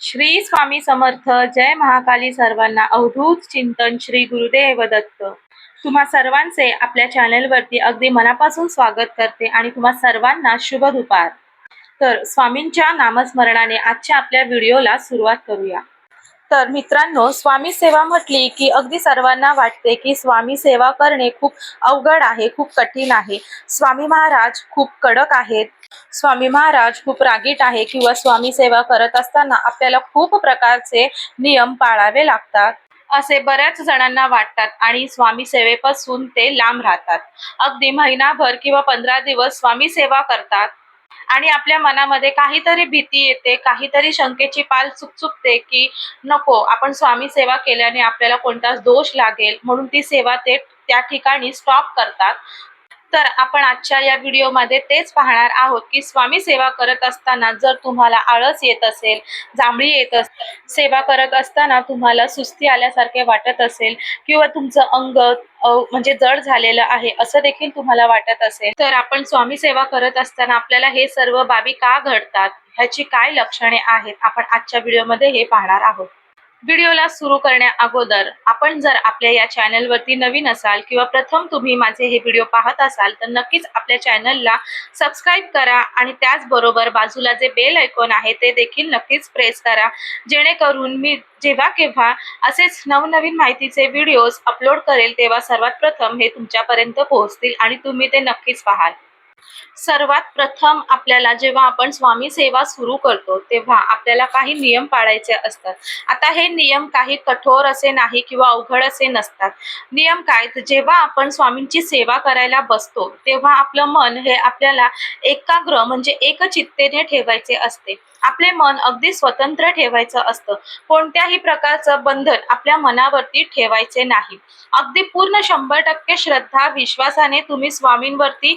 श्री स्वामी समर्थ जय महाकाली सर्वांना अवधूत चिंतन श्री गुरुदेव दत्त. तुम्हा सर्वांचे आपल्या चॅनेलवरती अगदी मनापासून स्वागत करते आणि तुम्हा सर्वांना शुभ दुपार. तर स्वामींच्या नामस्मरणाने आजच्या आपल्या व्हिडिओला सुरुवात करूया. तर मित्रांनो स्वामी सेवा म्हटली की अगदी सर्वांना वाटते की स्वामी सेवा करणे खूप अवघड आहे खूप कठीण आहे. स्वामी महाराज खूप कडक आहेत. स्वामी महाराज खूप रागीट आहे किंवा स्वामी सेवा करत असताना आपल्याला खूप प्रकारचे नियम पाळावे लागतात. असे बऱ्याच जणांना वाटतात आणि स्वामी सेवेपासून ते लांब राहतात. अगदी महिनाभर किंवा पंधरा दिवस स्वामी सेवा करतात. आणि आपल्या मनामध्ये काहीतरी भीती येते काहीतरी शंकेची पाल चुकचुकते की नको आपण स्वामी सेवा केल्याने आपल्याला कोणताच दोष लागेल म्हणून ती सेवा ते त्या ठिकाणी स्टॉप करतात. तर आपण आजच्या या व्हिडिओमध्ये तेच पाहणार आहोत की स्वामी सेवा करत असताना जर तुम्हाला आळस येत असेल जांभळी येत असेल सेवा करत असताना तुम्हाला सुस्ती आल्यासारखे वाटत असेल किंवा तुमचं अंग म्हणजे जड झालेलं आहे असं देखील तुम्हाला वाटत असेल तर आपण स्वामी सेवा करत असताना आपल्याला हे सर्व बाबी का घडतात ह्याची काय लक्षणे आहेत आपण आजच्या व्हिडिओमध्ये हे पाहणार आहोत. व्हिडिओला सुरू करण्या अगोदर आपण जर आपल्या या चॅनलवरती नवीन असाल किंवा प्रथम तुम्ही माझे हे व्हिडिओ पाहत असाल तर नक्कीच आपल्या चॅनलला सबस्क्राईब करा आणि त्याचबरोबर बाजूला जे बेल आयकॉन आहे ते देखील नक्कीच प्रेस करा. जेणेकरून मी जेव्हा केव्हा असेच नवनवीन माहितीचे व्हिडिओज अपलोड करेल तेव्हा सर्वात प्रथम हे तुमच्यापर्यंत पोहोचतील आणि तुम्ही ते नक्कीच पाहाल. सर्वात प्रथम आपल्याला जेव्हा आपण स्वामी सेवा सुरू करतो तेव्हा आपल्याला काही नियम पाळायचे असतात. आता हे नियम काही कठोर असे नाही किंवा अवघड असे नसतात. नियम काय? तर जेव्हा आपण स्वामींची सेवा करायला बसतो तेव्हा आपलं मन हे आपल्याला एकाग्र म्हणजे एकचित्तेने ठेवायचे असते. आपले मन अगदी स्वतंत्र ठेवायचं असतं. कोणत्याही प्रकारचं बंधन आपल्या मनावरती ठेवायचे नाही. अगदी पूर्ण शंभर टक्के श्रद्धा विश्वासाने तुम्ही स्वामींवरती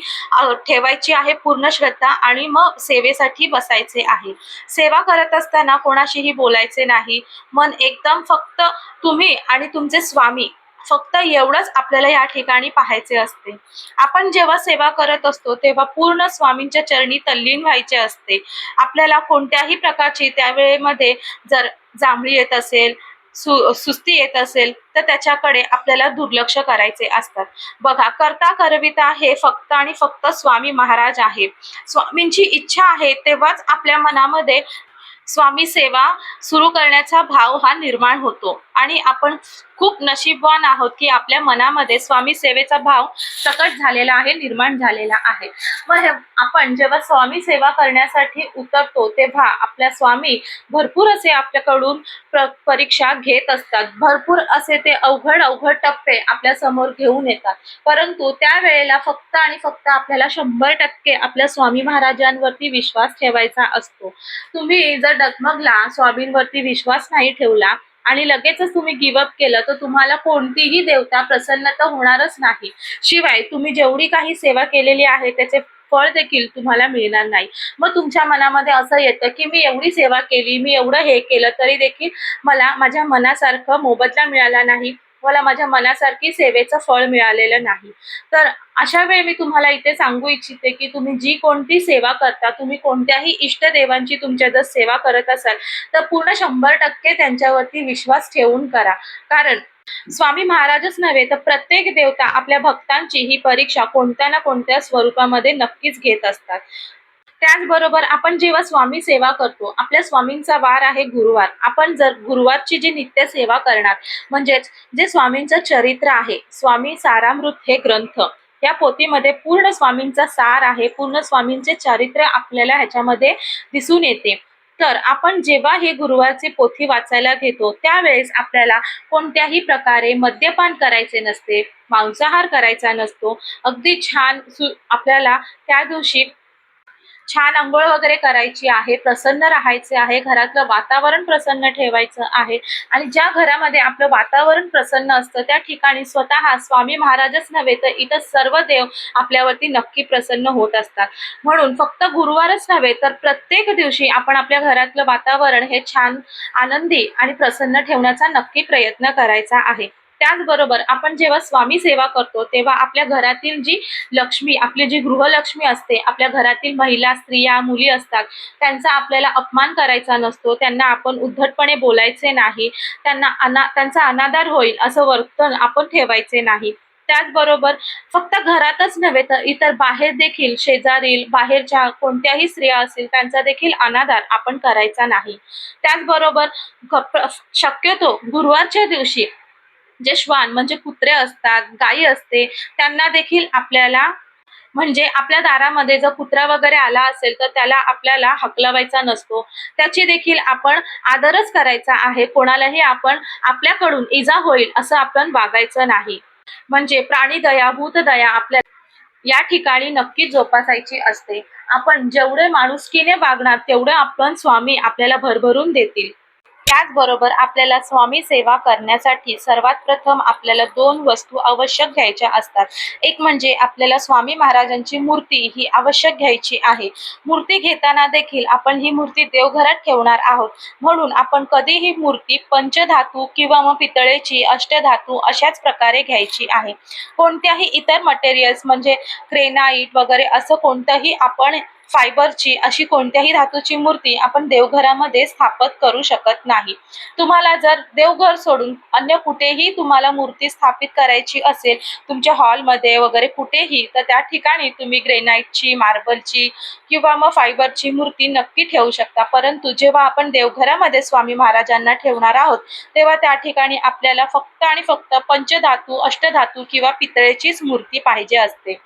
ठेवायची आहे पूर्ण श्रद्धा आणि मग सेवेसाठी बसायचे आहे. सेवा करत असताना कोणाशीही बोलायचे नाही. मन एकदम फक्त तुम्ही आणि तुमचे स्वामी फक्त एवढंच आपल्याला या ठिकाणी पाहायचे असते. आपण जेव्हा सेवा करत असतो तेव्हा पूर्ण स्वामींच्या चरणी तल्लीन व्हायचे असते. आपल्याला कोणत्याही प्रकारची त्यावेळेमध्ये जर जांभळी येत असेल सु सुस्ती येत असेल तर त्याच्याकडे आपल्याला दुर्लक्ष करायचे असतात. बघा करता करविता हे फक्त आणि फक्त स्वामी महाराज आहे. स्वामींची इच्छा आहे तेव्हाच आपल्या मनामध्ये स्वामी सेवा सुरू करण्याचा भाव हा निर्माण होतो. आणि आपण खूप नशीबवान आहोत की आपल्या मनामध्ये स्वामी सेवेचा भाव प्रकट झालेला आहे निर्माण झालेला आहे. मग आपण जेव्हा स्वामी सेवा करण्यासाठी उतरतो तेव्हा आपल्या स्वामी भरपूर असे आपल्याकडून परीक्षा घेत असतात. भरपूर असे ते अवघड अवघड टप्पे आपल्यासमोर घेऊन येतात. परंतु त्यावेळेला फक्त आणि फक्त आपल्याला शंभर टक्के आपल्या स्वामी महाराजांवरती विश्वास ठेवायचा असतो. तुम्ही जर डगमगला स्वामींवरती विश्वास नाही ठेवला आणि लगेचच तुम्ही गिवअप केलं तर तुम्हाला कोणतीही देवता प्रसन्न तर होणारच नाही. शिवाय तुम्ही जेवढी काही सेवा केलेली आहे त्याचे फळ देखील तुम्हाला मिळणार नाही. मग तुमच्या मनामध्ये असं येतं की मी एवढी सेवा केली मी एवढं हे केलं तरी देखील मला माझ्या मनासारखं मोबदला मिळाला नाही. मला माझ्या मनासारखी सेवेचं फळ मिळालेलं नाही. तर अशा वेळी मी तुम्हाला इथे सांगू इच्छिते की तुम्ही जी कोणती सेवा करता तुम्ही कोणत्याही इष्टदेवांची तुमच्या जर सेवा करत असाल तर पूर्ण शंभर टक्के त्यांच्यावरती विश्वास ठेवून करा. कारण स्वामी महाराजच नव्हे तर प्रत्येक देवता आपल्या भक्तांची ही परीक्षा कोणत्या ना कोणत्या स्वरूपामध्ये नक्कीच घेत असतात. त्याचबरोबर आपण जेव्हा स्वामी सेवा करतो आपल्या स्वामींचा वार आहे गुरुवार. आपण जर गुरुवारची जी नित्य सेवा करणार म्हणजेच जे स्वामींचं चरित्र आहे स्वामी सारामृत हे ग्रंथ या पोथीमध्ये पूर्ण स्वामींचा सार आहे पूर्ण स्वामींचे चारित्र्य आपल्याला ह्याच्यामध्ये दिसून येते. तर आपण जेव्हा हे गुरुवारची पोथी वाचायला घेतो त्यावेळेस आपल्याला कोणत्याही प्रकारे मद्यपान करायचे नसते मांसाहार करायचा नसतो अगदी छान सु आपल्याला त्या दिवशी छान आंघोळ वगैरे करायची आहे प्रसन्न राहायचे आहे घरातलं वातावरण प्रसन्न ठेवायचं आहे आणि ज्या घरामध्ये आपलं वातावरण प्रसन्न असतं त्या ठिकाणी स्वतः स्वामी महाराजच नव्हे तर इतर सर्व देव आपल्यावरती नक्की प्रसन्न होत असतात. म्हणून फक्त गुरुवारच नव्हे तर प्रत्येक दिवशी आपण आपल्या घरातलं वातावरण हे छान आनंदी आणि प्रसन्न ठेवण्याचा नक्की प्रयत्न करायचा आहे. त्याचबरोबर आपण जेव्हा स्वामी सेवा करतो तेव्हा आपल्या घरातील जी लक्ष्मी आपली जी गृहलक्ष्मी असते आपल्या घरातील महिला स्त्रिया मुली असतात त्यांचा आपल्याला अपमान करायचा नसतो त्यांना आपण उद्धटपणे बोलायचे नाही त्यांना अना त्यांचा अनादर होईल असं वर्तन आपण ठेवायचे नाही. त्याचबरोबर फक्त घरातच नव्हे तर इतर बाहेर देखील शेजारील बाहेरच्या कोणत्याही स्त्रिया असतील त्यांचा देखील अनादार आपण करायचा नाही. त्याचबरोबर शक्यतो गुरुवारच्या दिवशी जे श्वान म्हणजे कुत्रे असतात गायी असते त्यांना देखील आपल्याला म्हणजे आपल्या दारामध्ये जर कुत्रा वगैरे आला असेल तर त्याला आपल्याला हकलवायचा नसतो. त्याची देखील आपण आदरच करायचा आहे. कोणालाही आपण आपल्याकडून इजा होईल असं आपण वागायचं नाही. म्हणजे प्राणी दया भूत दया आपल्या या ठिकाणी नक्कीच जोपासायची असते. आपण जेवढे माणुसकीने वागणार तेवढं आपण स्वामी आपल्याला भरभरून देतील. त्याचबरोबर आपल्याला स्वामी सेवा करण्यासाठी सर्वात प्रथम आपल्याला दोन वस्तू आवश्यक घ्यायच्या असतात. एक म्हणजे आपल्याला स्वामी महाराजांची मूर्ती ही आवश्यक घ्यायची आहे. मूर्ती घेताना देखील आपण ही मूर्ती देवघरात ठेवणार आहोत. म्हणून आपण कधीही मूर्ती पंचधातू किंवा मग पितळेची अष्टधातू अशाच प्रकारे घ्यायची आहे. कोणत्याही इतर मटेरियल्स म्हणजे क्रेनाईट वगैरे असं कोणतंही आपण फायबरची अशी कोणत्याही धातूची मूर्ती आपण देवघरामध्ये स्थापित करू शकत नाही. तुम्हाला जर देवघर सोडून अन्य कुठेही तुम्हाला मूर्ती स्थापित करायची असेल तुमच्या हॉलमध्ये वगैरे कुठेही तर त्या ठिकाणी तुम्ही ग्रेनाईटची मार्बलची किंवा मग फायबरची मूर्ती नक्की ठेवू शकता. परंतु जेव्हा आपण देवघरामध्ये स्वामी महाराजांना ठेवणार आहोत तेव्हा त्या ठिकाणी आपल्याला फक्त आणि फक्त पंचधातू अष्टधातू किंवा पितळेचीच मूर्ती पाहिजे असते.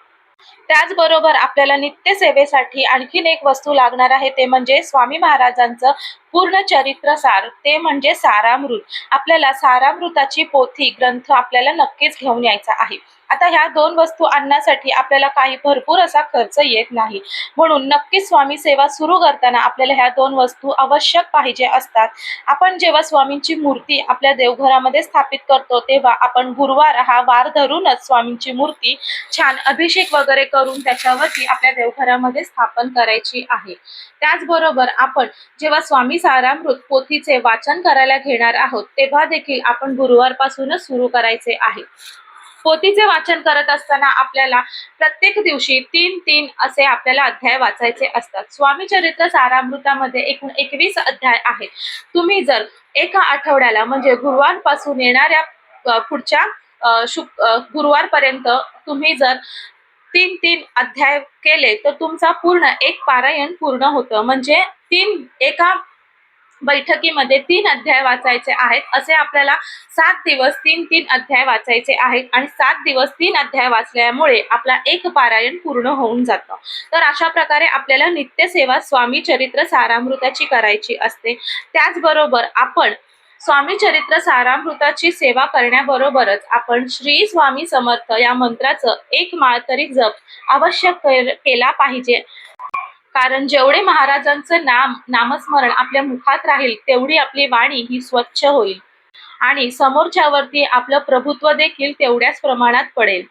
त्याचबरोबर आपल्याला नित्य सेवेसाठी आणखीन एक वस्तू लागणार आहे ते म्हणजे स्वामी महाराजांचं पूर्ण चरित्र सार ते म्हणजे सारामृत. आपल्याला सारामृताची पोथी ग्रंथ आपल्याला नक्कीच घेऊन यायचा आहे. आता ह्या दोन वस्तू आणण्यासाठी आपल्याला काही भरपूर असा खर्च येत नाही. म्हणून नक्कीच स्वामी सेवा सुरू करताना आपल्याला ह्या दोन वस्तू आवश्यक पाहिजे असतात. आपण जेव्हा स्वामींची मूर्ती आपल्या देवघरामध्ये स्थापित करतो तेव्हा आपण गुरुवार हा वार धरूनच स्वामींची मूर्ती छान अभिषेक वगैरे करून त्याच्यावरती आपल्या देवघरामध्ये स्थापन करायची आहे. त्याचबरोबर आपण जेव्हा स्वामी सारामृत पोथीचे वाचन करायला घेणार आहोत तेव्हा देखील आपण गुरुवारपासूनच सुरू करायचे आहे. पोथीचे वाचन करत असताना आपल्याला प्रत्येक दिवशी तीन तीन असे आपल्याला अध्याय वाचायचे असतात. स्वामी चरित्र सारामृतामध्ये एकूण एकवीस अध्याय आहेत. तुम्ही जर एका आठवड्याला म्हणजे गुरुवारपासून येणाऱ्या पुढच्या शुक गुरुवारपर्यंत तुम्ही जर तीन तीन अध्याय केले तर तुमचा पूर्ण एक पारायण पूर्ण होतं. म्हणजे तीन एका बैठकीमध्ये तीन अध्याय वाचायचे आहेत. असे आपल्याला सात दिवस तीन तीन अध्याय वाचायचे आहेत आणि सात दिवस तीन अध्याय वाचल्यामुळे आपला एक पारायण पूर्ण होऊन जातं. तर अशा प्रकारे आपल्याला नित्यसेवा स्वामी चरित्र सारामृताची करायची असते. त्याचबरोबर आपण स्वामी चरित्र सारामृताची सेवा करण्याबरोबरच आपण श्री स्वामी समर्थ या मंत्राचं एक माळ तरी जप आवश्यक केला पाहिजे. कारण जेवढे महाराजांचं नाम नामस्मरण आपल्या मुखात राहील तेवढी आपली वाणी ही स्वच्छ होईल. आणि समोरच्यावरती आपलं प्रभुत्व देखील तेवढ्याच प्रमाणात पडेल.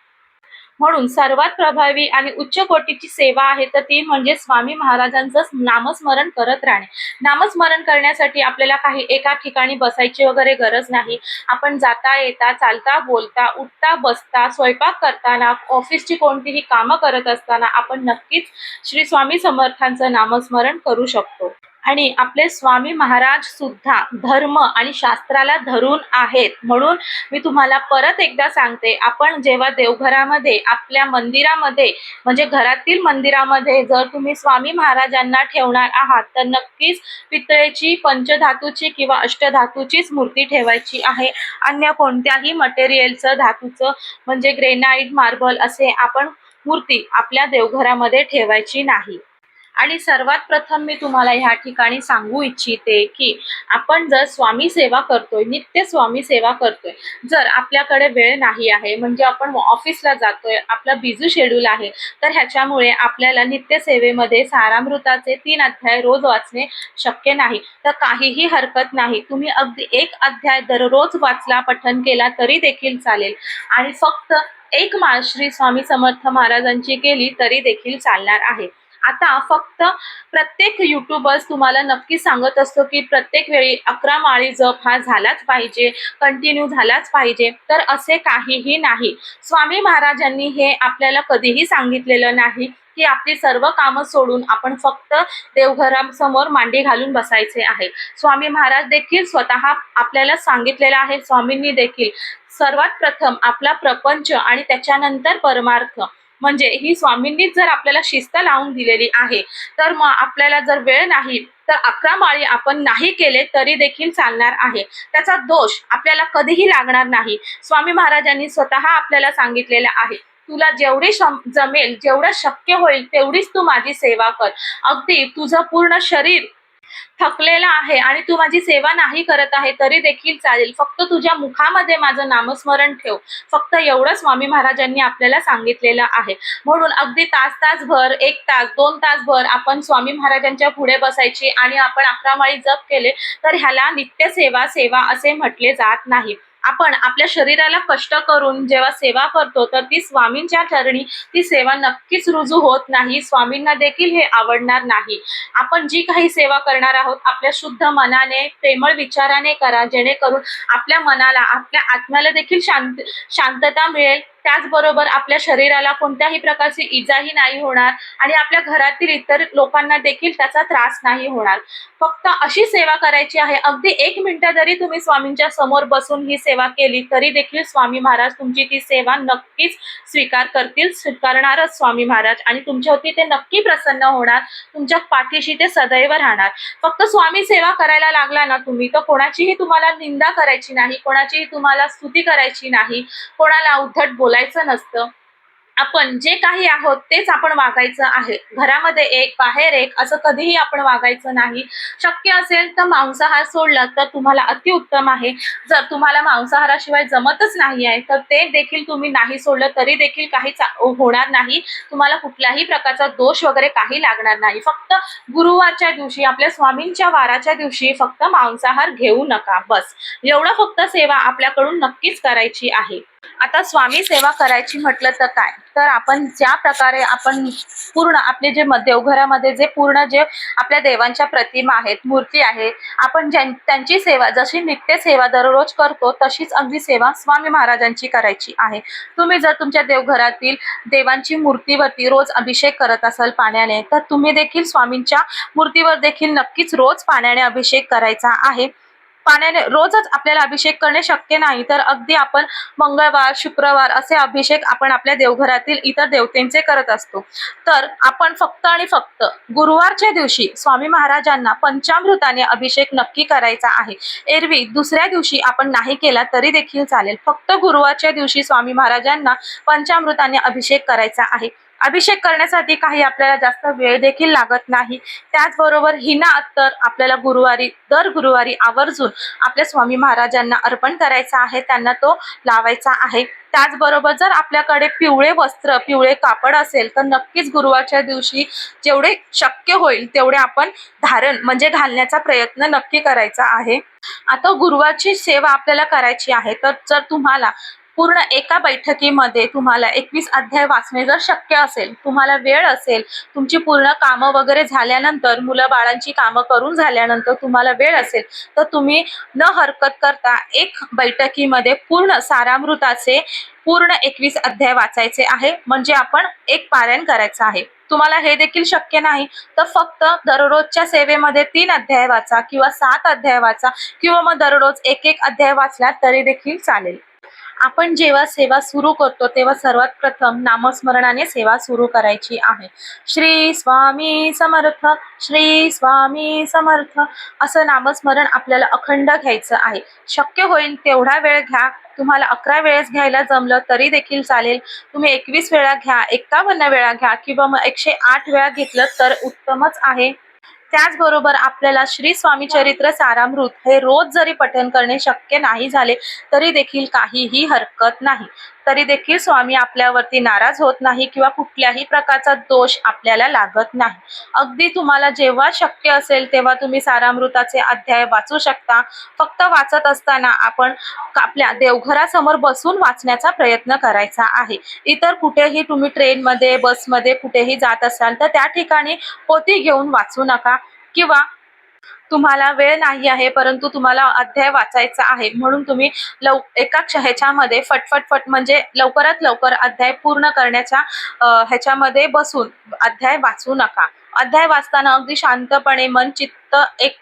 म्हणून सर्वात प्रभावी आणि उच्च कोटीची सेवा आहे तर ती म्हणजे स्वामी महाराजांचं नामस्मरण करत राहणे. नामस्मरण करण्यासाठी आपल्याला काही एका ठिकाणी बसायची वगैरे गरज नाही. आपण जाता येता चालता बोलता उठता बसता स्वयंपाक करताना ऑफिसची कोणतीही कामं करत असताना आपण नक्कीच श्री स्वामी समर्थांचं नामस्मरण करू शकतो. आणि आपले स्वामी महाराज सुद्धा धर्म आणि शास्त्राला धरून आहेत. म्हणून मी तुम्हाला परत एकदा सांगते आपण जेव्हा देवघरामध्ये आपल्या मंदिरामध्ये म्हणजे घरातील मंदिरामध्ये जर तुम्ही स्वामी महाराजांना ठेवणार आहात तर नक्कीच पितळेची पंचधातूची किंवा अष्टधातूचीच मूर्ती ठेवायची आहे. अन्य कोणत्याही मटेरियलचं धातूचं म्हणजे ग्रेनाईट मार्बल असे आपण मूर्ती आपल्या देवघरामध्ये ठेवायची नाही. आणि सर्वात प्रथम मी तुम्हाला ह्या ठिकाणी सांगू इच्छिते की आपण जर स्वामी सेवा करतोय नित्य स्वामी सेवा करतोय जर आपल्याकडे वेळ नाही आहे म्हणजे आपण ऑफिसला जातोय आपला बिझी शेड्यूल आहे तर ह्याच्यामुळे आपल्याला नित्य सेवेमध्ये सारामृताचे तीन अध्याय रोज वाचणे शक्य नाही. तर काहीही हरकत नाही. तुम्ही अगदी एक अध्याय दररोज वाचला पठन केला तरी देखील चालेल. आणि फक्त एक माळ श्री स्वामी समर्थ महाराजांची केली तरी देखील चालणार आहे. आता फक्त प्रत्येक युट्यूबर्स तुम्हाला नक्की सांगत असतो की प्रत्येक वेळी अकरा माळी जप हा झालाच पाहिजे कंटिन्यू झालाच पाहिजे. तर असे काहीही नाही. स्वामी महाराजांनी हे आपल्याला कधीही सांगितलेलं नाही की आपली सर्व कामं सोडून आपण फक्त देवघरासमोर मांडी घालून बसायचे आहे. स्वामी महाराज देखील स्वतः आपल्याला सांगितलेलं आहे स्वामींनी देखील सर्वात प्रथम आपला प्रपंच आणि त्याच्यानंतर परमार्थ म्हणजे ही स्वामींनीच जर आपल्याला शिस्त लावून दिलेली आहे तर मग आपल्याला जर वेळ नाही तर अकरा माळी आपण नाही केले तरी देखील चालणार आहे. त्याचा दोष आपल्याला कधीही लागणार नाही. स्वामी महाराजांनी स्वतः आपल्याला सांगितलेलं आहे तुला जेवढी शम- जमेल जेवढं शक्य होईल तेवढीच तू माझी सेवा कर. अगदी तुझं पूर्ण शरीर थकलेलं आहे आणि तू माझी सेवा नाही करत आहे तरी देखील चालेल. फक्त तुझ्या मुखामध्ये माझं नामस्मरण ठेव. फक्त एवढं स्वामी महाराजांनी आपल्याला सांगितलेलं आहे. म्हणून अगदी तास तासभर एक तास दोन तासभर आपण स्वामी महाराजांच्या पुढे बसायची आणि आपण अकरा माळी जप केले तर ह्याला नित्य सेवा सेवा असे म्हटले जात नाही. आपण आपल्या शरीराला कष्ट करून जेव्हा सेवा करतो तर ती स्वामींच्या चरणी ती सेवा नक्कीच रुजू होत नाही. स्वामींना देखील हे आवडणार नाही. आपण जी काही सेवा करणार आहोत आपल्या शुद्ध मनाने प्रेमळ विचाराने करा जेणेकरून आपल्या मनाला आपल्या आत्म्याला देखील शांत शांतता मिळेल. त्याचबरोबर आपल्या शरीराला कोणत्याही प्रकारची इजाही नाही होणार आणि आपल्या घरातील इतर लोकांना देखील त्याचा त्रास नाही होणार. फक्त अशी सेवा करायची आहे. अगदी एक मिनिटं जरी तुम्ही स्वामींच्या समोर बसून ही सेवा केली तरी देखील स्वामी महाराज तुमची ती सेवा नक्कीच स्वीकार करतील स्वीकारणारच स्वामी महाराज आणि तुमच्यावरती ते नक्की प्रसन्न होणार तुमच्या पाठीशी ते सदैव राहणार. फक्त स्वामी सेवा करायला लागला ना तुम्ही तर कोणाचीही तुम्हाला निंदा करायची नाही कोणाचीही तुम्हाला स्तुती करायची नाही कोणाला उद्धट बोलायचं नसतं. आपण जे काही आहोत तेच आपण वागायचं आहे. घरामध्ये एक बाहेर एक असं कधीही आपण वागायचं नाही. शक्य असेल तर मांसाहार सोडला तर तुम्हाला अतिउत्तम आहे. जर तुम्हाला मांसाहाराशिवाय जमतच नाही आहे तर ते देखील तुम्ही नाही सोडलं तरी देखील काही होणार नाही. तुम्हाला कुठल्याही प्रकारचा दोष वगैरे काही लागणार नाही. फक्त गुरुवारच्या दिवशी आपल्या स्वामींच्या वाराच्या दिवशी फक्त मांसाहार घेऊ नका. बस. एवढं फक्त सेवा आपल्याकडून नक्कीच करायची आहे. आता स्वामी सेवा करायची म्हटलं तर काय? तर आपण ज्या प्रकारे आपण पूर्ण आपले जे देवघरामध्ये जे पूर्ण जे आपल्या देवांच्या प्रतिमा आहेत मूर्ती आहे आपण ज्यां त्यांची सेवा जशी नित्य सेवा दररोज करतो तशीच अगदी सेवा स्वामी महाराजांची करायची आहे. तुम्ही जर तुमच्या देवघरातील देवांची मूर्तीवरती रोज अभिषेक करत असाल पाण्याने तर तुम्ही देखील स्वामींच्या मूर्तीवर देखील नक्कीच रोज पाण्याने अभिषेक करायचा आहे. पाण्याने रोजच आपल्याला अभिषेक करणे शक्य नाही तर अगदी आपण मंगळवार शुक्रवार असे अभिषेक आपण आपल्या देवघरातील इतर देवतेंचे करत असतो. तर आपण फक्त आणि फक्त गुरुवारच्या दिवशी स्वामी महाराजांना पंचामृताने अभिषेक नक्की करायचा आहे. एरवी दुसऱ्या दिवशी आपण नाही केला तरी देखील चालेल. फक्त गुरुवारच्या दिवशी स्वामी महाराजांना पंचामृताने अभिषेक करायचा आहे. अभिषेक करण्यासाठी काही आपल्याला जास्त वेळ देखील लागत नाही. त्याचबरोबर हिना अत्तर आपल्याला गुरुवारी दर गुरुवारी आवर्जून आपल्या स्वामी महाराजांना अर्पण करायचा आहे. त्यांना तो लावायचा आहे. त्याचबरोबर जर आपल्याकडे पिवळे वस्त्र पिवळे कापड असेल तर नक्कीच गुरुवारच्या दिवशी जेवढे शक्य होईल तेवढे आपण धारण म्हणजे घालण्याचा प्रयत्न नक्की करायचा आहे. आता गुरुवारची सेवा आपल्याला करायची आहे. तर जर तुम्हाला पूर्ण एका बैठकीमध्ये तुम्हाला एकवीस अध्याय वाचणे जर शक्य असेल तुम्हाला वेळ असेल तुमची पूर्ण कामं वगैरे झाल्यानंतर मुलं बाळांची कामं करून झाल्यानंतर तुम्हाला वेळ असेल तर तुम्ही न हरकत करता एक बैठकीमध्ये पूर्ण सारामृताचे पूर्ण एकवीस अध्याय वाचायचे आहे. म्हणजे आपण एक पारायण करायचं आहे. तुम्हाला हे देखील शक्य नाही. तर फक्त दररोजच्या सेवेमध्ये तीन अध्याय वाचा किंवा सात अध्याय वाचा किंवा मग दररोज एक एक अध्याय वाचला तरी देखील चालेल. आपण जेव्हा सेवा सुरू करतो तेव्हा सर्वात प्रथम नामस्मरणाने सेवा सुरू करायची आहे. श्री स्वामी समर्थ श्री स्वामी समर्थ असं नामस्मरण आपल्याला अखंड घ्यायचं आहे. शक्य होईल तेवढा वेळ घ्या. तुम्हाला अकरा वेळेस घ्यायला जमलं तरी देखील चालेल. तुम्ही एकवीस वेळा घ्या एकावन्न वेळा घ्या किंवा मग एकशे आठ वेळा घेतलं तर उत्तमच आहे. त्याचबरोबर आपल्याला श्री स्वामी चरित्र सारामृत हे रोज जरी पठण करणे शक्य नाही झाले तरी देखील काहीही हरकत नाही. तरी देखील स्वामी आपल्यावरती नाराज होत नाही किंवा कुठल्याही प्रकारचा दोष आपल्याला लागत नाही. अगदी तुम्हाला जेव्हा शक्य असेल तेव्हा तुम्ही सारामृताचे अध्याय वाचू शकता. फक्त वाचत असताना आपण आपल्या देवघरासमोर बसून वाचण्याचा प्रयत्न करायचा आहे. इतर कुठेही तुम्ही ट्रेनमध्ये बसमध्ये कुठेही जात असाल तर त्या ठिकाणी पोती घेऊन वाचू नका किंवा तुम्हाला वेळ नाही आहे परंतु तुम्हाला अध्याय वाचायचा आहे. म्हणून तुम्ही लव एका क्ष- ह्याच्यामध्ये फटफट फट म्हणजे लवकरात लवकर अध्याय पूर्ण करण्याच्या ह्याच्यामध्ये बसून अध्याय वाचू नका. अध्याय वाचताना अगदी शांतपणे मन चित्त एक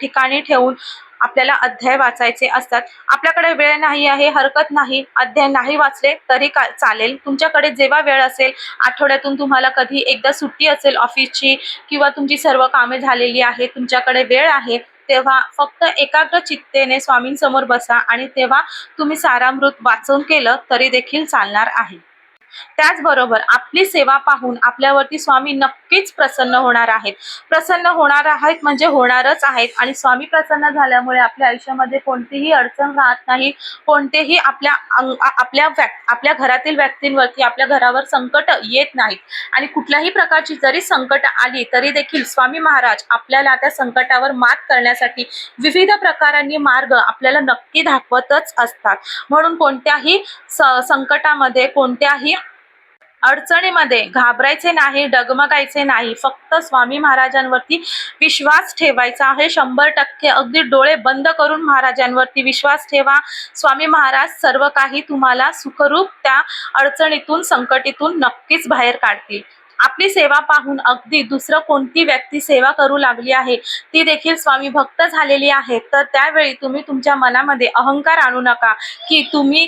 ठिकाणी ठेवून आपल्याला अध्याय वाचायचे असतात. आपल्याकडे वेळ नाही आहे हरकत नाही अध्याय नाही वाचले तरी का चालेल. तुमच्याकडे जेव्हा वेळ असेल आठवड्यातून तुम्हाला कधी एकदा सुट्टी असेल ऑफिसची किंवा तुमची सर्व कामे झालेली आहे तुमच्याकडे वेळ आहे तेव्हा फक्त एकाग्र चित्तेने स्वामींसमोर बसा आणि तेव्हा तुम्ही सारामृत वाचून केलं तरी देखील चालणार आहे. त्याचबरोबर आपली सेवा पाहून आपल्यावरती स्वामी नक्कीच प्रसन्न होणार आहेत. प्रसन्न होणार आहेत म्हणजे होणारच आहेत. आणि स्वामी प्रसन्न झाल्यामुळे आपल्या आयुष्यामध्ये कोणतीही अडचण राहत नाही. कोणतेही आपल्या आपल्या आपल्या घरातील व्यक्तींवरती आपल्या घरावर संकट येत नाहीत. आणि कुठल्याही प्रकारची जरी संकट आली तरी देखील स्वामी महाराज आपल्याला त्या संकटावर मात करण्यासाठी विविध प्रकारांनी मार्ग आपल्याला नक्की दाखवतच असतात. म्हणून कोणत्याही संकटामध्ये कोणत्याही अडचणीमध्ये घाबरायचे नाही डगमगायचे नाही. फक्त स्वामी महाराजांवरती विश्वास ठेवायचा आहे. शंभर टक्के अगदी डोळे बंद करून महाराजांवरती विश्वास ठेवा. स्वामी महाराज सर्व काही तुम्हाला सुखरूप त्या अडचणीतून संकटीतून नक्कीच बाहेर काढतील. आपली सेवा पाहून अगदी दुसरं कोणती व्यक्ती सेवा करू लागली आहे ती देखील स्वामी भक्त झालेली आहे तर त्यावेळी तुम्ही तुमच्या मनामध्ये अहंकार आणू नका की तुम्ही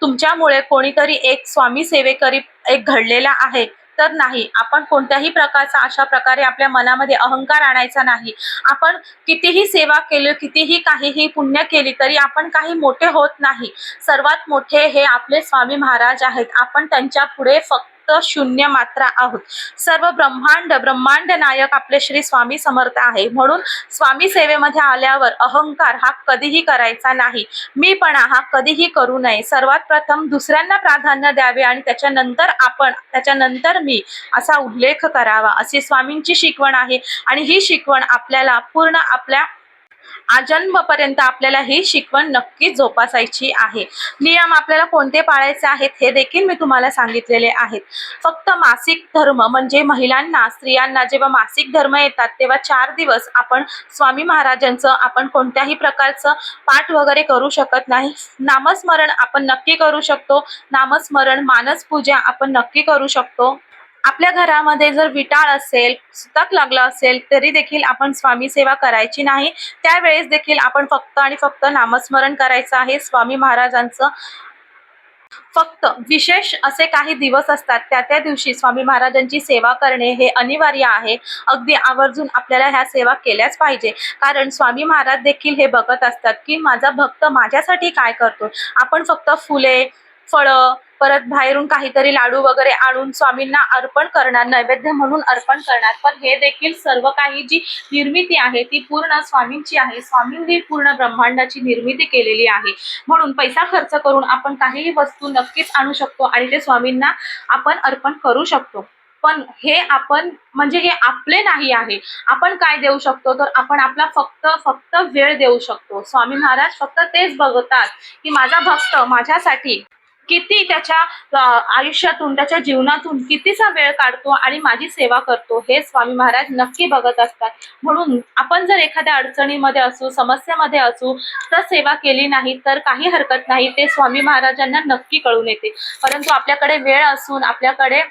तुमच्यामुळे कोणीतरी एक स्वामी सेवेकरी एक घडलेला आहे. तर नाही आपण कोणत्याही प्रकारचा अशा प्रकारे आपल्या मनामध्ये अहंकार आणायचा नाही. आपण कितीही सेवा केली कितीही काहीही पुण्य केली तरी आपण काही मोठे होत नाही. सर्वात मोठे हे आपले स्वामी महाराज आहेत. आपण त्यांच्या पुढे फक्त शून्य मात्रा आहोत. सर्व ब्रह्मांड ब्रह्मांड नायक आपले श्री स्वामी समर्थ आहे. म्हणून स्वामी सेवेमध्ये आल्यावर अहंकार हा कधीही करायचा नाही. मीपणा हा कधीही करू नये. सर्वात प्रथम दुसऱ्यांना प्राधान्य द्यावे आणि त्याच्यानंतर आपण त्याच्यानंतर मी असा उल्लेख करावा. अशी स्वामींची शिकवण आहे आणि ही शिकवण आपल्याला पूर्ण आपल्या आजन्मपर्यंत आपल्याला ही शिकवण नक्कीच जोपासायची आहे. नियम आपल्याला कोणते पाळायचे आहेत हे देखील मी तुम्हाला सांगितलेले आहेत. फक्त मासिक धर्म म्हणजे महिलांना स्त्रियांना जेव्हा मासिक धर्म येतात तेव्हा चार दिवस आपण स्वामी महाराजांचं आपण कोणत्याही प्रकारचं पाठ वगैरे करू शकत नाही. नामस्मरण आपण नक्की करू शकतो. नामस्मरण मानस पूजा आपण नक्की करू शकतो. आपल्या घरामध्ये जर विटाळ असेल सुतक लागलं असेल तरी देखील आपण स्वामी सेवा करायची नाही. त्यावेळेस देखील आपण फक्त आणि फक्त नामस्मरण करायचं आहे. स्वामी महाराजांचं फक्त विशेष असे काही दिवस असतात. त्या त्या दिवशी स्वामी महाराजांची सेवा करणे हे अनिवार्य आहे. अगदी आवर्जून आपल्याला ह्या सेवा केल्याच पाहिजे. कारण स्वामी महाराज देखील हे बघत असतात की माझा भक्त माझ्यासाठी काय करतो आपण फक्त फुले फळं परत बाहेरून काहीतरी लाडू वगैरे आणून स्वामींना अर्पण करणार नैवेद्य म्हणून अर्पण करणार. पण हे देखील सर्व काही जी निर्मिती आहे ती पूर्ण स्वामींची आहे. स्वामींनी पूर्ण ब्रह्मांडाची निर्मिती केलेली आहे. म्हणून पैसा खर्च करून आपण काहीही वस्तू नक्कीच आणू शकतो आणि ते स्वामींना आपण अर्पण करू शकतो. पण हे आपण म्हणजे हे आपले नाही आहे. आपण काय देऊ शकतो? तर आपण आपला फक्त फक्त वेळ देऊ शकतो. स्वामी महाराज फक्त तेच बघतात की माझा भक्त माझ्यासाठी किती त्याच्या आयुष्यातून त्याच्या जीवनातून कितीचा वेळ काढतो आणि माझी सेवा करतो हे स्वामी महाराज नक्की बघत असतात. म्हणून आपण जर एखाद्या अडचणीमध्ये असू समस्यामध्ये असू तर सेवा केली नाही तर काही हरकत नाही ते स्वामी महाराजांना नक्की कळून येते. परंतु आपल्याकडे वेळ असून आपल्याकडे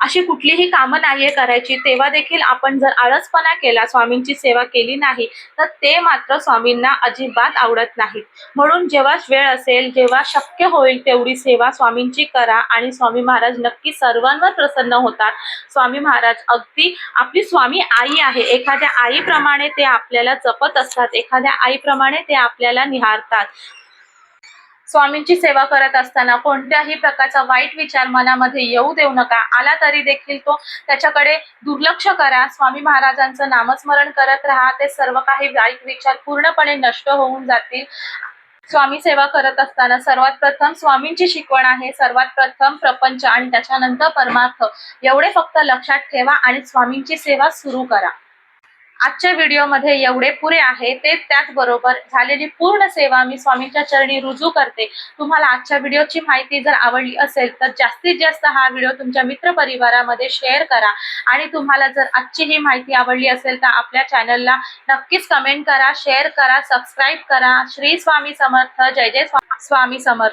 अशी कुठलीही कामं नाहीये करायची. तेव्हा देखील आपण जर आळसपणा केला स्वामींची सेवा केली नाही तर ते मात्र स्वामींना अजिबात आवडत नाहीत. म्हणून जेव्हा वेळ असेल जेव्हा शक्य होईल तेवढी सेवा स्वामींची करा आणि स्वामी महाराज नक्की सर्वांवर प्रसन्न होतात. स्वामी महाराज अगदी आपली स्वामी आई आहे. एखाद्या आईप्रमाणे ते आपल्याला जपत असतात. एखाद्या आईप्रमाणे ते आपल्याला निहारतात. स्वामींची सेवा करत असताना कोणत्याही प्रकारचा वाईट विचार मनामध्ये येऊ देऊ नका. आला तरी देखील तो त्याच्याकडे दुर्लक्ष करा. स्वामी महाराजांचं नामस्मरण करत राहा. ते सर्व काही वाईट विचार पूर्णपणे नष्ट होऊन जातील. स्वामी सेवा करत असताना सर्वात प्रथम स्वामींची शिकवण आहे. सर्वात प्रथम प्रपंच आणि त्याच्यानंतर परमार्थ. एवढे फक्त लक्षात ठेवा आणि स्वामींची सेवा सुरू करा. आजच्या व्हिडिओमध्ये एवढे पुरे आहे ते त्याचबरोबर झालेली पूर्ण सेवा मी स्वामींच्या चरणी रुजू करते. तुम्हाला आजच्या व्हिडिओची माहिती जर आवडली असेल तर जास्तीत जास्त हा व्हिडिओ तुमच्या मित्रपरिवारामध्ये शेअर करा. आणि तुम्हाला जर आजची ही माहिती आवडली असेल तर आपल्या चॅनलला नक्कीच कमेंट करा शेअर करा सबस्क्राईब करा. श्री स्वामी समर्थ. जय जय स्वामी समर्थ.